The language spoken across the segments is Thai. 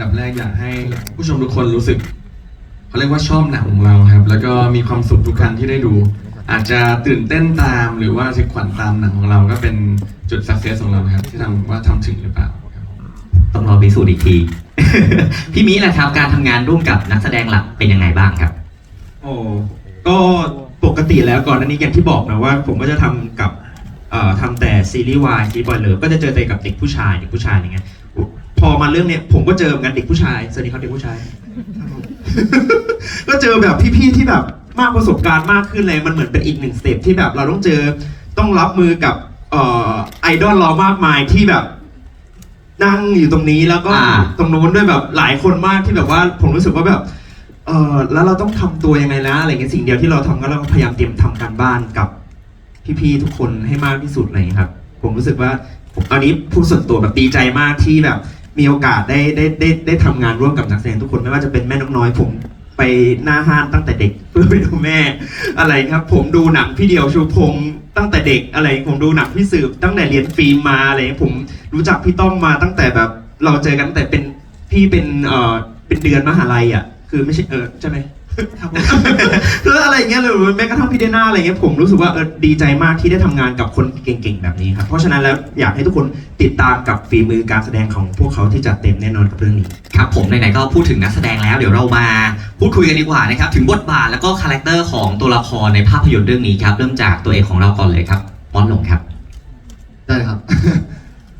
ดับแรกอยากให้ผู้ชมทุกคนรู้สึกเขาเรียกว่าชอบหนังของเราครับ แล้วก็มีความสุขทุกครั้งที่ได้ดู อาจจะตื่นเต้นตามหรือว่าสิขวัญตามหนังของเราก็เป็นจุดสักเซสของเราครับ ที่ทำว่าทำถึงหรือเปล่าครับต้องรอพิสูจน์อีกที พี่มิแหละครับการทำงานร่วมกับนักแสดงหลักเป็นยังไงบ้างครับ โอ้ก็ปกติแล้วก่อนอันนี้อย่างที่บอกนะว่า ผมก็จะทำกับเอ่อทำแต่ซีรีส์วายซีรีส์บอยเลอก็จะเจอแต่กับเด็กผู้ชายเด็กผู้ชายอย่างเงี้ย พอมาเรื่องเนี้ยผมก็เจอเหมือนกันเด็กผู้ชายสวัสดีครับเด็กผู้ชาย ก็เจอแบบพี่ๆที่แบบมากประสบการณ์มากขึ้นเลยมันเหมือนเป็นอีกหนึ่งสเต็ปที่แบบเราต้องเจอต้องรับมือกับเอ่อไอดอลเรามากมายที่แบบนั่งอยู่ตรงนี้แล้วก็อ่าตรงนู้นด้วยแบบหลายคนมากที่แบบว่าผมรู้สึกว่าแบบเออแล้วเราต้องทำตัวยังไงนะอะไรเงี้ยสิ่งเดียวที่เราทำก็เราพยายามเตรียมทำการบ้านกับพี่ๆทุกคนให้มากที่สุดอะไรเลยครับ ผมรู้สึกว่าผมอันนี้พูดส่วนตัวแบบดีใจมากที่แบบ มีโอกาสได้ได้ได้ได้ทำงานร่วมกับนักแสดงทุกคนไม่ว่าจะเป็นแม่นกน้อยผมไปหน้าห้างตั้งแต่เด็กเพื่อไปดูแม่อะไรครับ ผมดูหนังพี่เดียวชูพงศ์ตั้งแต่เด็กอะไรผมดูหนังพี่สืบตั้งแต่เรียนฟิล์มมาอะไรผมรู้จักพี่ต้อมมาตั้งแต่แบบเราเจอกันตั้งแต่เป็นพี่เป็นเอ่อเป็นเดือนมหาลัยอะคือไม่ใช่เออใช่ไหม ครับผมคืออะไรอย่างเงี้ยหรือแม้กระทั่งพี่เดน่าอะไรเงี้ยผมรู้สึกว่าเออดีใจมากที่ได้ทำงานกับคนเก่งๆแบบนี้ครับเพราะฉะนั้นแล้วอยากให้ทุกคนติดตามกับฝีมือการแสดงของพวกเขาที่จัดเต็มแน่นอนกับเรื่องนี้ ครับผมไหนๆก็พูดถึงนักแสดงแล้วเดี๋ยวเรามาพูดคุยกันดีกว่านะครับถึงบทบาทแล้วก็คาแรคเตอร์ของตัวละครในภาพยนตร์เรื่องนี้ครับเริ่มจากตัวเอกของเราก่อนเลยครับป้อนหลงครับได้ครับ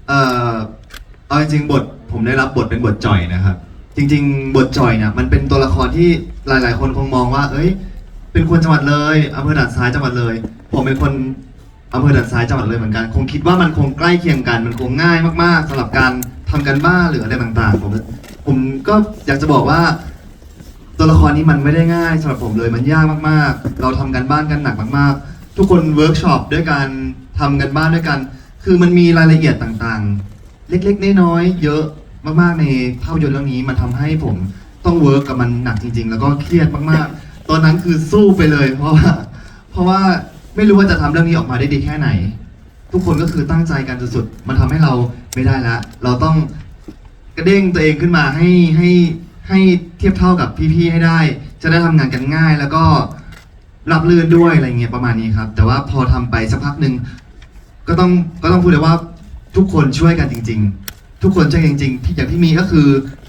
เอ่อเอาจริงๆบทผมได้รับบทเป็นบทจ่อยนะครับ จริง ๆ บทจ่อยเนี่ยมันเป็นตัวละครที่หลาย ๆ คนคงมองว่า เอ้ย เป็นคนจังหวัดเลยอำเภอด่านซ้ายจังหวัดเลย ผมเป็นคนอำเภอด่านซ้ายจังหวัดเลยเหมือนกัน คงคิดว่ามันคงใกล้เคียงกัน มันคงง่ายมาก ๆสำหรับการทำกันบ้านหรืออะไรต่างๆ ผมผมก็อยากจะบอกว่า ตัวละครนี้มันไม่ได้ง่ายสำหรับผมเลยมันยากมากๆ เราทำกันบ้านกันหนักมากๆ ทุกคนเวิร์กช็อปด้วยการทำกันบ้านด้วยกัน คือมันมีรายละเอียดต่างๆ เล็กๆน้อยๆเยอะ มากๆในภาพยนตร์เรื่องนี้มันทำให้ผมต้องเวิร์กกับมันหนักจริง ๆ แล้วก็เครียดมากๆ ตอนนั้นคือสู้ไปเลย เพราะว่าเพราะว่าไม่รู้ว่าจะทำเรื่องนี้ออกมาได้ดีแค่ไหน ทุกคนก็คือตั้งใจกันสุดๆมันทำให้เราไม่ได้ละเราต้องกระเด้งตัวเองขึ้นมาให้ให้ให้เทียบเท่ากับพี่ๆให้ได้ จะได้ทำงานกันง่าย แล้วก็รับลื่นด้วยอะไรเงี้ยประมาณนี้ครับ แต่ว่าพอทำไปสักพักหนึ่งก็ต้องก็ต้องพูดเลยว่าทุกคนช่วยกันจริง ๆ ทุกคนช่วยกันจริงๆพี่อย่างพี่มีก็คือ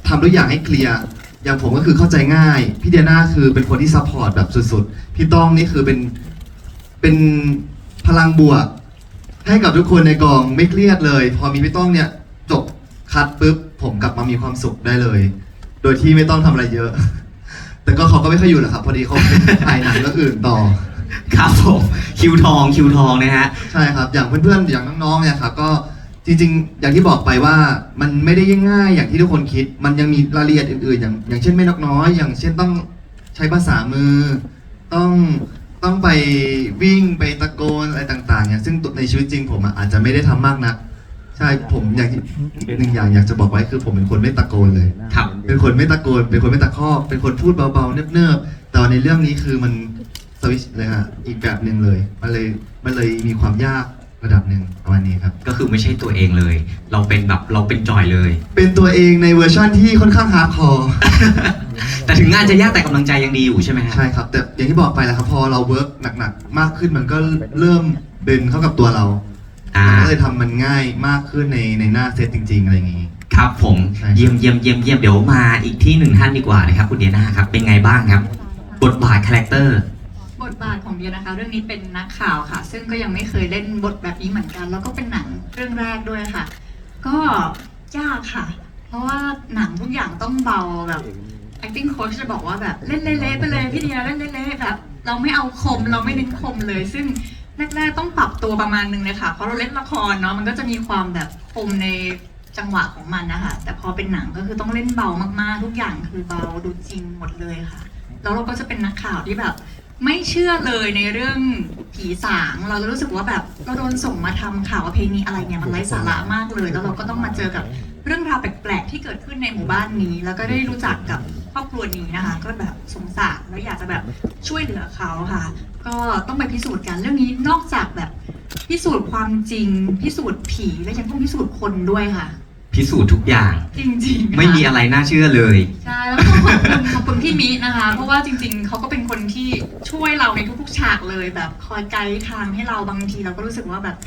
ทำทุกอย่างให้เคลียร์อย่างผมก็คือเข้าใจง่าย พี่เดียน่าคือเป็นคนที่ซัพพอร์ตแบบสุดๆ พี่ต้องนี่คือเป็นเป็นพลังบวก ให้กับทุกคนในกองไม่เครียดเลย พอมีพี่ต้องเนี่ยจบคัดปุ๊บผมกลับมามีความสุขได้เลย โดยที่ไม่ต้องทำอะไรเยอะ แต่ก็เขาก็ไม่ค่อยอยู่หรอกครับพอดีเขาไปถ่ายหนังเรื่องอื่นต่อ ครับผมคิวทองคิวทองนะฮะ ใช่ครับ อย่างเพื่อนๆ อย่างน้องๆ เนี่ยครับ ก็ จริงๆ อย่างที่บอกไปว่ามันไม่ได้ง่ายๆอย่างที่ทุกคนคิด มันยังมีรายละเอียดอื่นๆ อย่างอย่างเช่นไม่นกน้อย อย่างเช่นต้องใช้ภาษามือ ต้องต้องไปวิ่งไปตะโกนอะไรต่างๆเนี่ยซึ่งในชีวิตจริงผมอะอาจจะไม่ได้ทำมากนักใช่ผมอย่างที่หนึ่งอย่างอยากจะบอกไว้คือผมเป็นคนไม่ตะโกนเลย ครับ เป็นคนไม่ตะโกน เป็นคนไม่ตะคอก เป็นคนพูดเบาๆ เนิบๆ แต่ว่าในเรื่องนี้คือมันสวิตชเลยฮะ อีกแบบหนึ่งเลย มันเลย มันเลยมีความยาก ระดับหนึ่งประมาณนี้ครับ ก็คือไม่ใช่ตัวเองเลย เราเป็นแบบเราเป็นจอยเลย เป็นตัวเองในเวอร์ชั่นที่ค่อนข้างฮาร์ดคอร์แต่ถึงงานจะยากแต่กำลังใจยังดีอยู่ใช่ไหมฮะใช่ครับ แต่อย่างที่บอกไปแหล้วครับพอเราเวิร์กหนักๆ มากขึ้นมันก็เริ่มเบนเข้ากับตัวเราอ่ามันก็เลยทำมันง่ายมากขึ้นในในหน้าเซตจริง ๆ อะไรอย่างนี้ ครับผมใช่ครับ เยี่ยมเยี่ยมเยี่ยมเยี่ยมเดี๋ยวมาอีกที่หนึ่งท่านดีกว่านะครับ คุณเดียนาครับเป็นไงบ้างครับ บทบาทคาแรคเตอร์ บาทของเดียนะคะ เรื่องนี้เป็นนักข่าวค่ะ ซึ่งก็ยังไม่เคยเล่นบทแบบนี้เหมือนกัน แล้วก็เป็นหนังเรื่องแรกด้วยค่ะ ก็ยากค่ะ เพราะว่าหนังทุกอย่างต้องเบาแบบ acting coach จะบอกว่าแบบเล่นเละๆไปเลยพี่เดียเล่นเละๆแบบเราไม่เอาคมเราไม่เน้นคมเลย ซึ่งแรกๆต้องปรับตัวประมาณนึงเลยค่ะ เพราะเราเล่นละครเนาะมันก็จะมีความแบบคมในจังหวะของมันนะคะแต่พอเป็นหนังก็คือต้องเล่นเบามากๆ ทุกอย่างคือเบาดูจริงหมดเลยค่ะ แล้วเราก็จะเป็นนักข่าวที่แบบ ไม่เชื่อเลยในเรื่องผีสาง เราจะรู้สึกว่าแบบเราโดนส่งมาทำข่าวว่าเพลงนี้อะไรเนี่ยมันไร้สาระมากเลย แล้วเราก็ต้องมาเจอกับเรื่องราวแปลกๆที่เกิดขึ้นในหมู่บ้านนี้ แล้วก็ได้รู้จักกับครอบครัวนี้นะคะ ก็แบบสงสารแล้วอยากจะแบบช่วยเหลือเขาค่ะ ก็ต้องไปพิสูจน์กันเรื่องนี้นอกจากแบบพิสูจน์ความจริง พิสูจน์ผีแล้วยังต้องพิสูจน์คนด้วยค่ะ พิสูจน์ทุกอย่าง จริงๆค่ะไม่มีอะไรน่าเชื่อเลย ใช่แล้วก็ขอบคุณขอบคุณพี่มินะคะ เพราะว่าจริง ๆเขาก็เป็นคนที่ช่วยเราในทุกๆฉากเลย แบบคอยไกด์ทางให้เราบางทีเราก็รู้สึกว่าแบบ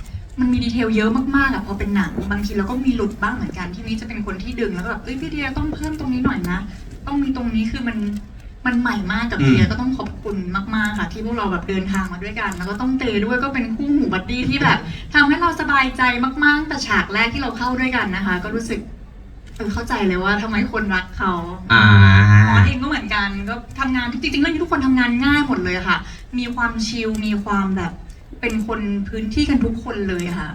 มันมีดีเทลเยอะมากๆอะพอเป็นหนังบางทีเราก็มีหลุดบ้างเหมือนกันที่นี้จะเป็นคนที่ดึงแล้วก็แบบเอ้ยพี่เดียต้องเพิ่มตรงนี้หน่อยนะ ต้องมีตรงนี้คือมัน มันใหม่มากกับอืมเดียก็ต้องขอบคุณมากๆค่ะ ที่พวกเราแบบเดินทางมาด้วยกัน แล้วก็ต้องเตด้วยก็เป็นคู่หูบัดดี้ที่แบบทำให้เราสบายใจมากๆแต่ฉากแรกที่เราเข้าด้วยกันนะคะ ก็รู้สึกเออเข้าใจเลยว่าทำไมคนรักเขาอ่ามอสเองก็เหมือนกันก็ทำงานจริงๆเรื่องนี้ทุกคนทำงานง่ายหมดเลยค่ะ มีความชิลมีความแบบ เป็นคนพื้นที่กันทุกคนเลยค่ะ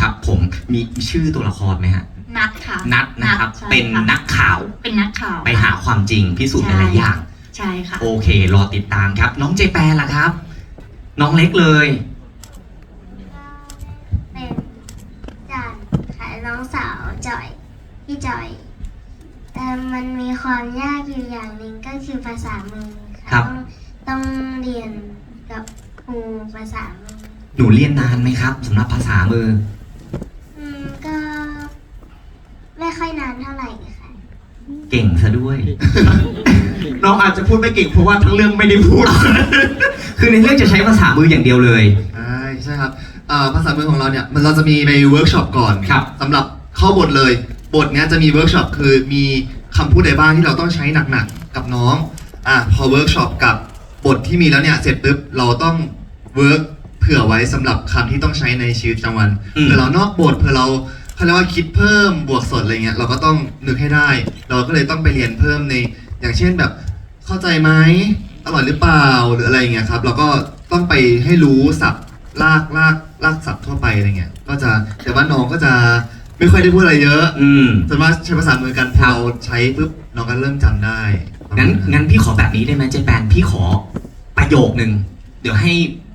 ครับผมมีชื่อตัวละครไหมฮะนัดค่ะนัดนะครับใช่เป็นค่ะนักข่าวเป็นนักข่าว ไปหาความจริงพิสูจน์หลายๆอย่าง ใช่ค่ะ โอเค รอติดตามครับ น้องเจแปนล่ะครับ น้องเล็กเลย เป็นจันค่ะน้องสาวจอยพี่จอย แต่มันมีความยากอยู่อย่างหนึ่งก็คือภาษามือครัค่ะบ ต้องต้องเรียนกับครูภาษามือหนูเรียนนานไหมครับสำหรับภาษามือ อืมก็ไม่ค่อยนานเท่าไหร่ค่ะ เก่งซะด้วย น้องอาจจะพูดไม่เก่งเพราะว่าทั้งเรื่องไม่ได้พูด คือในเรื่องจะใช้ภาษามืออย่างเดียวเลย ใช่ใช่ครับอ่าภาษามือของเราเนี่ยมันเราจะมีไปเวิร์กช็อปก่อนครับสำหรับเข้าบทเลย บทเนี้ยจะมีเวิร์กช็อปคือมีคำพูดใดบ้างที่เราต้องใช้หนักๆกับน้องอะพอเวิร์กช็อปกับบทที่มีแล้วเนี่ยเสร็จปุ๊บเราต้องเวิร์กเผื่อไว้สำหรับคำที่ต้องใช้ในชีวิตประจำวันอืม เผื่อเรานอกบทเผื่อเราเขาเรียกว่าคิดเพิ่มบวกสดอะไรเงี้ยเราก็ต้องนึกให้ได้ เราก็เลยต้องไปเรียนเพิ่มใน อย่างเช่นแบบเข้าใจไหมอร่อยหรือเปล่าหรืออะไรอย่างเงี้ยครับแล้วก็ต้องไปให้รู้ศัพท์ลากลากลากศัพท์ทั่วไปอะไรเงี้ยก็จะแต่ว่าน้องก็จะไม่ค่อยได้พูดอะไรเยอะอืมส่วนมากใช้ภาษามือกันพอเราใช้ปุ๊บน้องก็เริ่มจำได้ประมาณงั้นงั้นพี่ขอแบบนี้ได้ไหมเจแปนพี่ขอประโยคนึง เดี๋ยวให้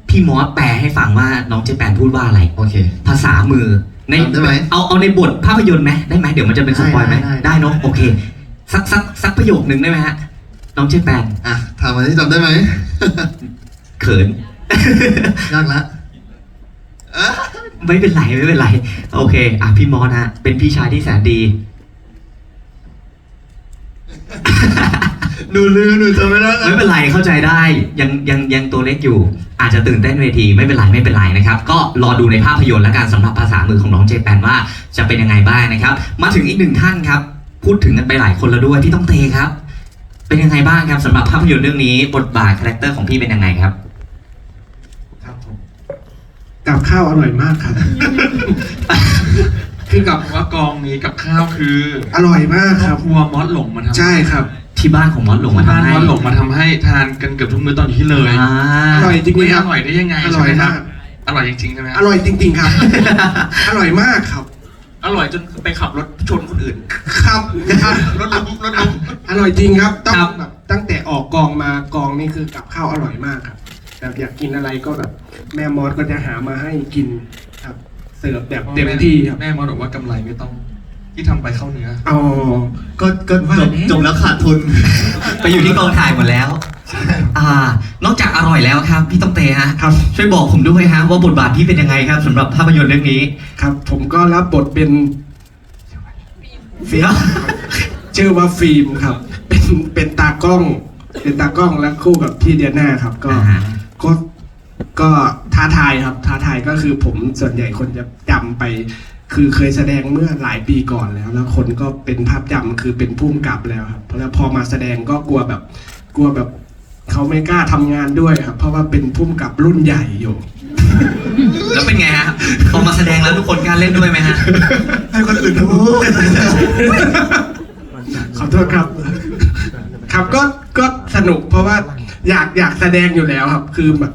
พี่มอสแปลให้ฟังว่าน้องเจแปนพูดว่าอะไร โอเค ภาษามือในทำได้ไหมเอาเอาในบทภาพยนตร์ไหมได้ไหมเดี๋ยวมันจะเป็นสปอยไหมได้ได้ได้เนอะโอเค สักสักสักประโยคนึงได้ไหมฮะ น้องเจแปนอะถามมาที่จำได้ไหม เขิน ยากละไม่เป็นไรไม่เป็นไร โอเค อะพี่มอสฮะ เป็นพี่ชายที่แสนดี หนูลืมหนูจำไม่ได้ไม่แล้วเป็นไรเข้าใจได้ยังยังยังตัวเล็กอยู่ อาจจะตื่นเต้นเวทีไม่เป็นไรไม่เป็นไรนะครับ ก็รอดูในภาพยนตร์แล้วกันสำหรับภาษามือของน้องเจแปนว่าจะเป็นยังไงบ้างนะครับ มาถึงอีกหนึ่งท่านครับ พูดถึงกันไปหลายคนแล้วด้วยพี่ต้องเตครับ เป็นยังไงบ้างครับสำหรับภาพยนตร์เรื่องนี้ บทบาทคาแรคเตอร์ของพี่เป็นยังไงครับ ครับผมกับข้าวอร่อยมากครับ คือกับว่ากองนี้กับข้าวคืออร่อยมากคครอรับบครัวมอสหลงมาทำใช่ครับ ที่บ้านของมอสหลงมาบ้านทำให้มอสหลงมาทำให้ทานกันเกือบทุกมื้อตอนอยู่ที่เลยอ่าอร่อยจริไม่งๆคอรับ ร่อยได้ยังไงอร่อยใช่ไหคมาบกอร่อยจริงๆใช่ไหมคอรับร่อยจริง ๆ ครับ อร่อยมากครับ อร่อยจนไปขับรถชนคนอื่นครับรถล้มรถล้มอร่อยจริงครับต้องครับแบบตั้งแต่ออกกองมากองนี่คือกับข้าวอร่อยมากครับแบบอยากกินอะไรก็แบบแม่มอสก็จะหามาให้กินครับ เสิร์ฟแบบเต็มที่ครับแม่มอสบอกว่ากำไรไม่ต้อง ที่ทำไปเข้าเนื้อ อ๋อ ก็ก็จบจบแล้วขาดทุน ไปอยู่ที่กองถ่ายหมดแล้ว อ่านอกจากอร่อยแล้วครับ พี่ต้องเตฮะครับ ช่วยบอกผมด้วยฮะว่าบทบาทพี่เป็นยังไงครับสำหรับภาพยนตร์เรื่องนี้ครับ ผมก็รับบทเป็นฟิล์มชื่อว่าฟิล์มครับ เป็นเป็นตากล้อง เป็นตากล้องและคู่กับพี่เดียน่าครับ ก็อ่าฮะก็ก็ท้าทายครับ ท้าทายก็คือผมส่วนใหญ่คนจะจำไป คือเคยแสดงเมื่อหลายปีก่อนแล้ว แล้วคนก็เป็นภาพจำคือเป็นผู้กำกับแล้วครับเพราะแล้วพอมาแสดงก็กลัวแบบกลัวแบบ เขาไม่กล้าทำงานด้วยครับ เพราะว่าเป็นผู้กำกับรุ่นใหญ่อยู่ แล้วเป็นไงฮะพอมาแสดงแล้วทุกคนกล้าเล่นด้วยไหมฮะ ให้คนอื่นรู้ขอโทษครับ ครับก็ก็สนุกเพราะว่าอยากอยากแสดงอยู่แล้วครับ คือแบบ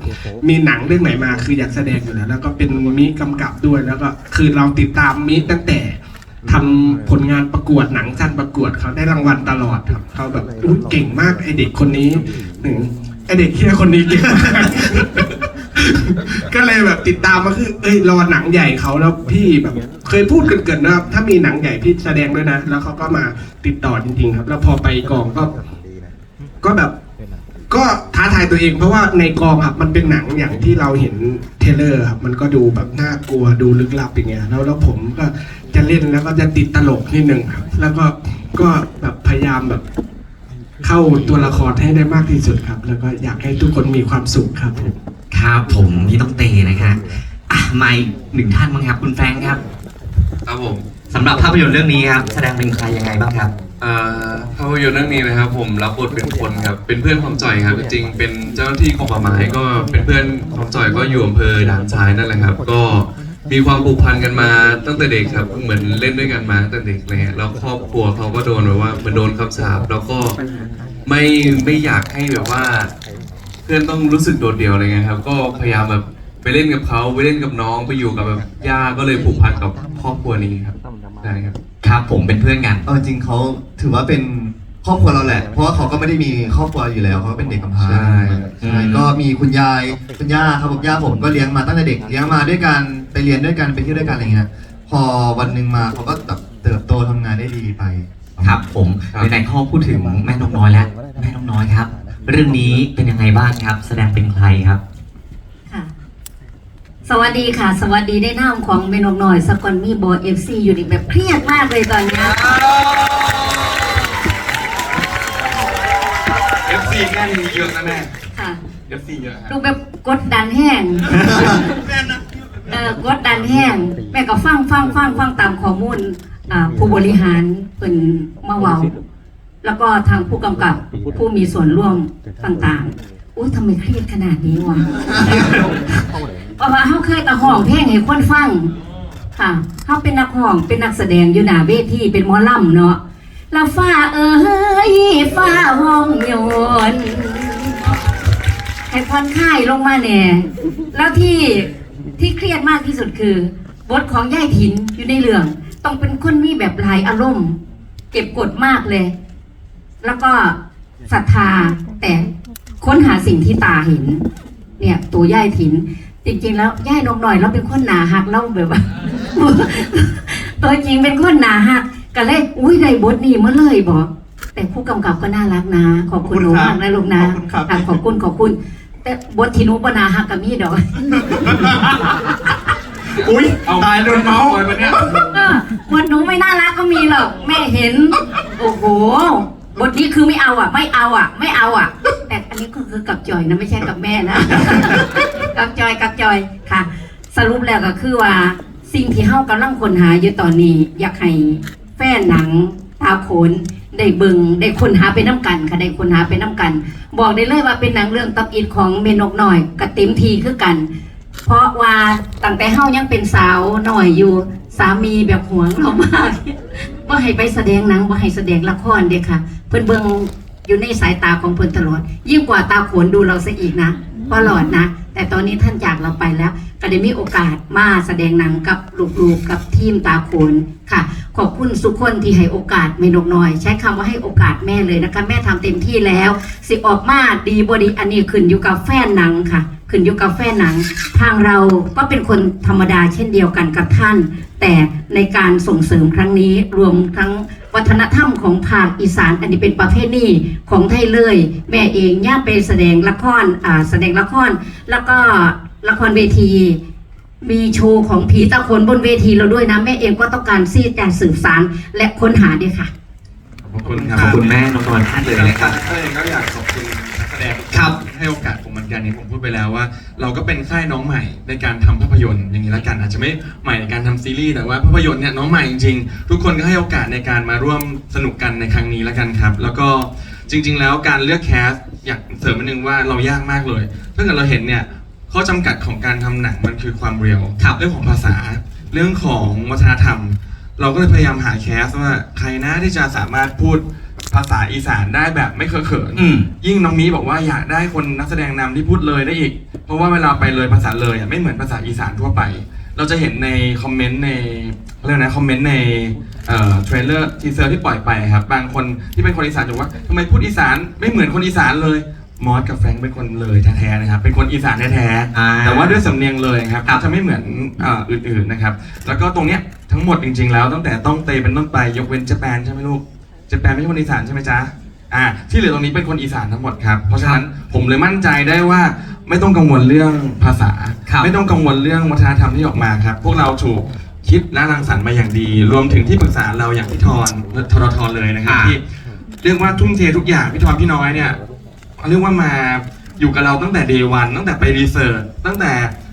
มีหนังเรื่องไหนมา คืออยากแสดงอยู่แล้ว แล้วก็เป็นมิกำกับด้วยแล้วก็คือเราติดตามมิตั้งแต่ ทำผลงานประกวดหนังสั้นประกวดเขาได้รางวัลตลอดครับเขาแบบอุ๊ยเก่งมากไอเด็กคนนี้หนึ่งไอเด็กที่คนนี้เก่งมากก็เลยแบบติดตามมาคือ เอ้ยรอหนังใหญ่เขาแล้วพี่แบบ เคยพูดเกินๆนะครับ ถ้ามีหนังใหญ่พี่แสดงด้วยนะ แล้วเขาก็มาติดต่อจริงๆ ครับ แล้วพอไปกองก็ ก็แบบ ก็ท้าทายตัวเองเพราะว่าในกองครับมันเป็นหนังอย่างที่เราเห็นเทรลเลอร์ครับมันก็ดูแบบน่ากลัวดูลึกลับอย่างเงี้ยแล้วแล้วผมก็จะเล่นแล้วก็จะติดตลกนิดนึงครับแล้วก็ก็แบบพยายามแบบเข้าตัวละครให้ได้มากที่สุดครับ แล้วก็อยากให้ทุกคนมีความสุขครับผมครับผมพี่ต้องเตนะคะอะมาอีกหนึ่งท่านบ้างครับคุณแฟรงค์ครับ ครับผม สำหรับภาพยนตร์เรื่องนี้ครับแสดงเป็นใครยังไงบ้างครับ อ่าภาพยนตร์เรื่องนี้นะครับ ผมรับบทเป็นคนครับ เป็นเพื่อนของจ่อยครับ จริงๆเป็นเจ้าหน้าที่ของป่าไม้ก็เป็นเพื่อนของจ่อยก็อยู่อำเภอด่านซ้ายนั่นแหละครับ ก็มีความผูกพันกันมาตั้งแต่เด็กครับ เหมือนเล่นด้วยกันมาตั้งแต่เด็กอะไรเลยแล้วครอบครัวเขาก็โดนแบบว่าเหมือนโดนคำสาปแล้วก็ไม่ไม่อยากให้แบบว่า เพื่อนต้องรู้สึกโดดเดี่ยวอะไรเงี้ยครับ ก็พยายามแบบไปเล่นกับเขาไปเล่นกับน้องไปอยู่กับแบบย่าก็เลยผูกพันกับครอบครัวนี้ครับ ใช่ครับ ครับผมเป็นเพื่อนกัน เอาจริงเขาถือว่าเป็นครอบครัวเราแหละ เพราะว่าเขาก็ไม่ได้มีครอบครัวอยู่แล้วเขาก็เป็นเด็กกำพร้าใช่ใช่ก็มีคุณยายคุณย่าครับผมย่าผมก็เลี้ยงมาตั้งแต่เด็กเลี้ยงมาด้วยกันไปเรียนด้วยกันไปเที่ยวด้วยกันอะไรอย่างเงี้ยพอวันหนึ่งมาเขาก็แบบเติบโตทำงานได้ดีไป ครับผมครับ ในๆข้อพูดถึงแม่นกน้อยแล้ว แม่นกน้อยครับ เรื่องนี้เป็นยังไงบ้างครับ แสดงเป็นใครครับค่ะ สวัสดีค่ะ สวัสดีได้น้ำของเมนกหน่อยสกอนมีโบเอฟซีอยู่ดิแบบเครียดมากเลยตอนเนี้ย FC แค่นี้เยอะนะแม่ค่ะ FC เยอะครับดูแบบกดดันแห้งเออกดดันแห้งแม่ก็ฟังฟังฟังฟังตามข้อมูลอ่าผู้บริหารเป็นมาเว้าแล้วก็ทางผู้กำกับผู้มีส่วนร่วมต่างๆอุ้ยทำไมเครียดขนาดนี้วะ เพราะว่าเขาเคยตะห้องเพลงให้คนฟัง ค่ะเขาเป็นนักห้องเป็นนักแสดงอยู่หน้าเวทีเป็นหมอลำเนาะแล้วฟ้าเอ้ยฟ้าห้องโยนให้ผ่อนคลายลงมาแน่แล้วที่ที่เครียดมากที่สุดคือบทของย่ายถินอยู่ในเรื่อง ต้องเป็นคนมีแบบหลายอารมณ์ เก็บกดมากเลย แล้วก็ศรัทธาแต่ค้นหาสิ่งที่ตาเห็น เนี่ย ตัวย่ายถิน จริง ๆ แล้วย่ายนกหน่อยเราเป็นคนหนาหักเราแบบว่า ตัวจริงเป็นคนหนาหักก็เลยอุ้ยได้บทนี้มาเลยบอกแต่ผู้กำกับก็น่ารักนะ ขอบคุณหนูมากนะลูกนะขอบคุณครับค่ะขอบคุณขอบคุณ แต่บทที่หนูปนาหักกับมีดอกอุ้ยตายโดนเมาส์ปล่อยมาเนี่ยเออบทหนูไม่น่ารักก็มีหรอกแม่เห็น โอ้โห บทนี้คือไม่เอาอะ ไม่เอาอะ ไม่เอาอะ แต่อันนี้ก็คือกับจอยนะไม่ใช่กับแม่นะ กับจอยกับจอยค่ะ สรุปแล้วก็คือว่า สิ่งที่เฮากำลังค้นหาอยู่ตอนนี้ อยากให้แฟนหนังตาโขนได้เบิงได้ค้นหาไปน้ำกันค่ะได้ค้นหาไปน้ำกัน บอกได้เลยว่าเป็นหนังเรื่องตับอิดของเมนกหน่อยกับเต็มทีคือกัน เพราะว่าตั้งแต่เฮายังเป็นสาวหน่อยอยู่สามีแบบหวงเรามากว่าให้ไปแสดงหนังว่าให้แสดงละครเด็กค่ะ เพิ่นเบิ่งอยู่ในสายตาของเพิ่นตลอด ยิ่งกว่าตาโขนดูเราซะอีกนะตลอดนะ แต่ตอนนี้ท่านจากเราไปแล้ว ก็ได้มีโอกาสมาแสดงหนังกับลูกๆกับทีมตาโขนค่ะ ขอบคุณสุคนที่ให้โอกาสเมนกน้อย ใช้คำว่าให้โอกาสแม่เลยนะคะ แม่ทำเต็มที่แล้ว สิออกมาดีบดีอันนี้ขึ้นอยู่กับแฟนหนังค่ะ ขึ้นอยู่กับแฟนหนัง ทางเราก็เป็นคนธรรมดาเช่นเดียวกันกับท่าน แต่ในการส่งเสริมครั้งนี้รวมทั้ง วัฒนธรรมของภาคอีสาน อันนี้เป็นประเภทนี้ของไทยเลย แม่เองย่าไปแสดงละครอ่าแสดงละคร แล้วก็ละครเวทีมีโชว์ของผีตาโขนบนเวทีเราด้วยนะ แม่เองก็ต้องการที่จะสืบสารและค้นหาด้วยค่ะ ขอบคุณครับขอบคุณแม่นกน้อยท่านเลยนะครับเองก็อยากขอบคุณนักแสดงทุกนครับ ให้โอกาสผม เหมือนกันนี้ผมพูดไปแล้วว่า เราก็เป็นค่ายน้องใหม่ในการทำภาพยนตร์อย่างนี้ละกันอาจจะไม่ใหม่ในการทำซีรีส์แต่ว่าภาพยนตร์เนี่ยน้องใหม่จริงๆทุกคนก็ให้โอกาสในการมาร่วมสนุกกันในครั้งนี้ละกันครับ แล้วก็จริง ๆ แล้วการเลือกแคสอยากเสริมนิดนึงว่าเรายากมากเลยถ้าเกิดเราเห็นเนี่ยข้อจำกัดของการทำหนังมันคือความเรียวครับเรื่องของภาษา เรื่องของวัฒนธรรม เราก็เลยพยายามหาแคสว่าใครนะที่จะสามารถพูด ภาษาอีสานได้แบบไม่เคอะเขินอืม ยิ่งน้องมีบอกว่าอยากได้คนนักแสดงนำที่พูดเลยได้อีก เพราะว่าเวลาไปเลยภาษาเลยอะไม่เหมือนภาษาอีสานทั่วไป เราจะเห็นในคอมเมนต์ในเขาเรียกนะคอมเมนต์ในเอ่อเทรลเลอร์ทีเซอร์ที่ปล่อยไปครับบางคนที่เป็นคนอีสานจะบอกว่าทำไมพูดอีสานไม่เหมือนคนอีสานเลยมอสกับแฟรงค์เป็นคนเลยแท้ๆนะครับเป็นคนอีสานแท้อ่า ๆแต่ว่าด้วยสำเนียงเลยครับครับจะไม่เหมือนเอ่ออื่นๆนะครับ แล้วก็ตรงเนี้ยทั้งหมดจริงๆแล้วตั้งแต่ต้องเตเป็นต้นไปยกเว้นเจแปนใช่ไหมลูก เจแปนไม่ใช่คนอีสานใช่ไหมจ๊ะอ่าที่เหลือตรงนี้เป็นคนอีสานทั้งหมดครับ เพราะฉะนั้นผมเลยมั่นใจได้ว่าไม่ต้องกังวลเรื่องภาษา ครับไม่ต้องกังวลเรื่องวัฒนธรรมที่ออกมาครับ พวกเราถูกคิดและรังสรรค์มาอย่างดี รวมถึงที่ปรึกษาเราอย่างพี่ทอนทรทรเลยนะครับอ่า ที่เรียกว่าทุ่มเททุกอย่างพี่ทอนพี่น้อยเนี่ยเรียกว่ามาอยู่กับเราตั้งแต่เดวันตั้งแต่ไปรีเสิร์ชตั้งแต่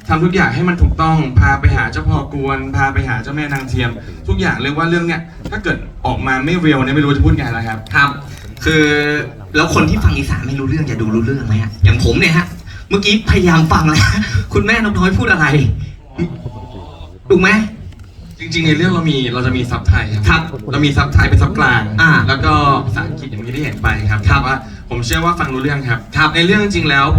ทำทุกอย่างให้มันถูกต้องพาไปหาเจ้าพ่อกวน พาไปหาเจ้าแม่นางเทียม ทุกอย่างเรียกว่าเรื่องเนี้ยถ้าเกิดออกมาไม่เรียวเนี่ยไม่รู้จะพูดไงแล้วครับ ครับ คือแล้วคนที่ฟังอีสานไม่รู้เรื่องจะดูรู้เรื่องไหมฮะอย่างผมเนี่ยฮะเมื่อกี้พยายามฟังแล้ว คุณแม่นกน้อยพูดอะไรถูกไหมจริงๆในเรื่องเรามีเราจะมีซับไทยครับเรามีซับไทยเป็นซับกลางอ่าแล้วก็ภาษาอังกฤษอย่างที่ได้เห็นไปครับครับแต่ว่าผมเชื่อว่าฟังรู้เรื่องครับในเรื่องจริงๆแล้วผม